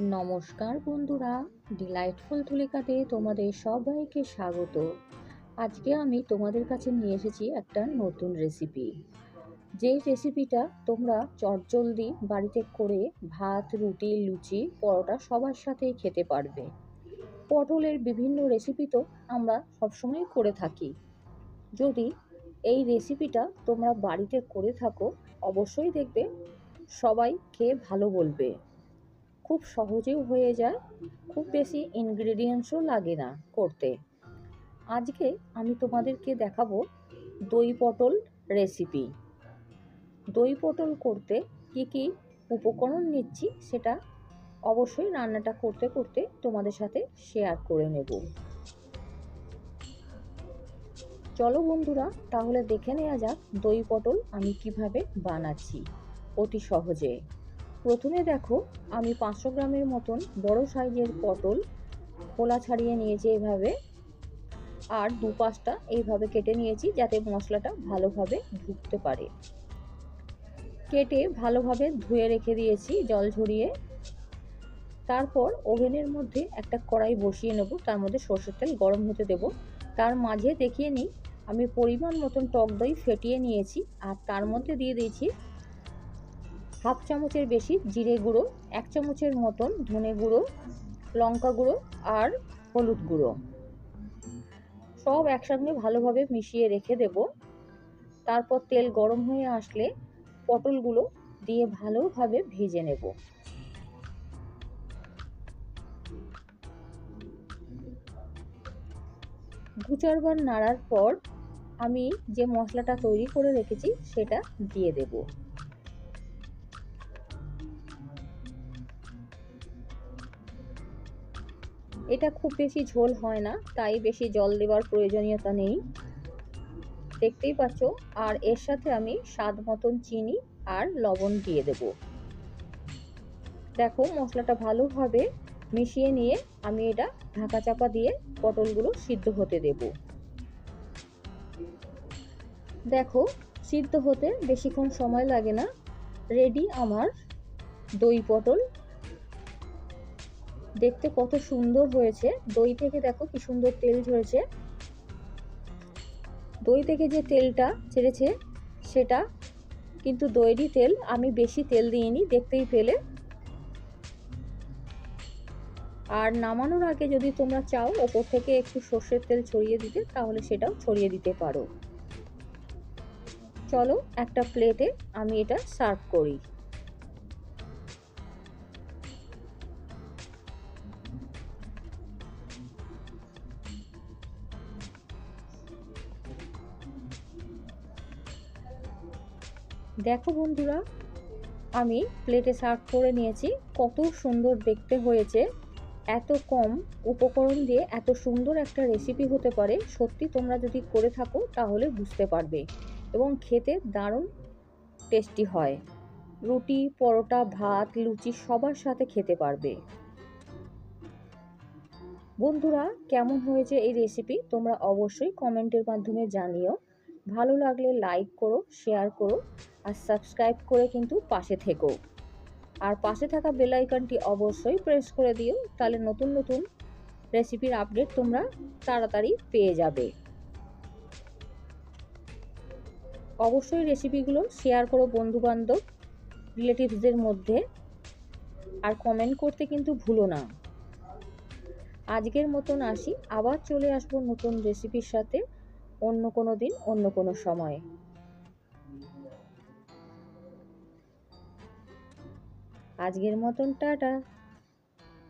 নমস্কার বন্ধুরা, ডিলাইটফুল তুলিকাতে তোমাদের সবাইকে স্বাগত। আজকে আমি তোমাদের কাছে নিয়ে এসেছি একটা নতুন রেসিপি যে রেসিপিটা তোমরা চটজলদি বাড়িতে করে ভাত, রুটি, লুচি, পরোটা সবার সাথেই খেতে পারবে। পটলের বিভিন্ন রেসিপি তো আমরা সবসময় করে থাকি। যদি এই রেসিপিটা তোমরা বাড়িতে করে থাকো, অবশ্যই দেখবে সবাই খেয়ে ভালো বলবে। খুব সহজেও হয়ে যায়, খুব বেশি ইনগ্রেডিয়েন্টসও লাগে না করতে। আজকে আমি তোমাদেরকে দেখাবো দই পটল রেসিপি দই পটল করতে কি কি উপকরণ নিচ্ছি সেটা অবশ্যই রান্নাটা করতে করতে তোমাদের সাথে শেয়ার করে নেব। চলো বন্ধুরা, তাহলে দেখে নেওয়া যাক দই পটল আমি কীভাবে বানাচ্ছি অতি সহজে। প্রথমে দেখো, আমি পাঁচশো গ্রামের মতন বড় সাইজের পটল খোলা ছাড়িয়ে নিয়েছি এইভাবে আর দু পাঁচটা এইভাবে কেটে নিয়েছি যাতে মশলাটা ভালোভাবে ঢুকতে পারে। কেটে ভালোভাবে ধুয়ে রেখে দিয়েছি জল ঝরিয়ে। তারপর ওভেনের মধ্যে একটা কড়াই বসিয়ে নেব, তার মধ্যে সর্ষের তেল গরম হতে দেব। তার মাঝে দেখিয়ে নিই, আমি পরিমাণ মতন টক দই ফেটিয়ে নিয়েছি, আর তার মধ্যে দিয়ে দিয়েছি হাফ চামচের বেশি জিরে গুঁড়ো, এক চামচের মতন ধনে গুঁড়ো, লঙ্কা গুঁড়ো আর হলুদ গুঁড়ো। সব একসঙ্গে ভালোভাবে মিশিয়ে রেখে দেব। তারপর তেল গরম হয়ে আসলে পটলগুলো দিয়ে ভালোভাবে ভেজে নেব। দু চারবার নাড়ার পর আমি যে মশলাটা তৈরি করে রেখেছি সেটা দিয়ে দেবো। এটা খুব বেশি ঝোল হয় না, তাই বেশি জল দেওয়ার প্রয়োজনীয়তা নেই। দেখতেই পাচ্ছ, আর এর সাথে আমি স্বাদ মতন চিনি আর লবণ দিয়ে দেব। দেখো, মশলাটা ভালোভাবে মিশিয়ে নিয়ে আমি এটা ঢাকা চাপা দিয়ে পটলগুলো সিদ্ধ হতে দেব। দেখো, সিদ্ধ হতে বেশিক্ষণ সময় লাগে না। রেডি আমার দই পটল। দেখতে কত সুন্দর হয়েছে। দই থেকে দেখো কি সুন্দর তেল ঝরেছে। দই থেকে যে তেলটা ছেড়েছে, সেটা কিন্তু দইয়েরই তেল। আমি বেশি তেল দিইনি, দেখতেই পেলে। আর নামানোর আগে যদি তোমরা চাও ওপর থেকে একটু সর্ষের তেল ছড়িয়ে দিতে, তাহলে সেটাও ছড়িয়ে দিতে পারো। চলো একটা প্লেটে আমি এটা সার্ভ করি। দেখো বন্ধুরা, আমি প্লেটে সার্ভ করে নিয়েছি। কত সুন্দর দেখতে হয়েছে। এত কম উপকরণ দিয়ে এত সুন্দর একটা রেসিপি হতে পারে। সত্যি তোমরা যদি করে থাকো, তাহলে বুঝতে পারবে এবং খেতে দারুণ টেস্টি হয়। রুটি, পরোটা, ভাত, লুচি সবার সাথে খেতে পারবে। বন্ধুরা, কেমন হয়েছে এই রেসিপি তোমরা অবশ্যই কমেন্টের মাধ্যমে জানিও। ভালো লাগলে লাইক করো শেয়ার করো। আর সাবস্ক্রাইব করে কিন্তু পাশে থেকো। আর পাশে থাকা বেল আইকনটি অবশ্যই প্রেস করে দিও, তাহলে নতুন নতুন রেসিপির আপডেট তোমরা তাড়াতাড়ি পেয়ে যাবে। অবশ্যই রেসিপিগুলো শেয়ার করো বন্ধুবান্ধব রিলেটিভসদের মধ্যে। আর কমেন্ট করতে কিন্তু ভুলো না। আজকের মতন আসি, আবার চলে আসব নতুন রেসিপির সাথে অন্য কোনো দিন, অন্য কোনো সময়। আজকের মতন টাটা।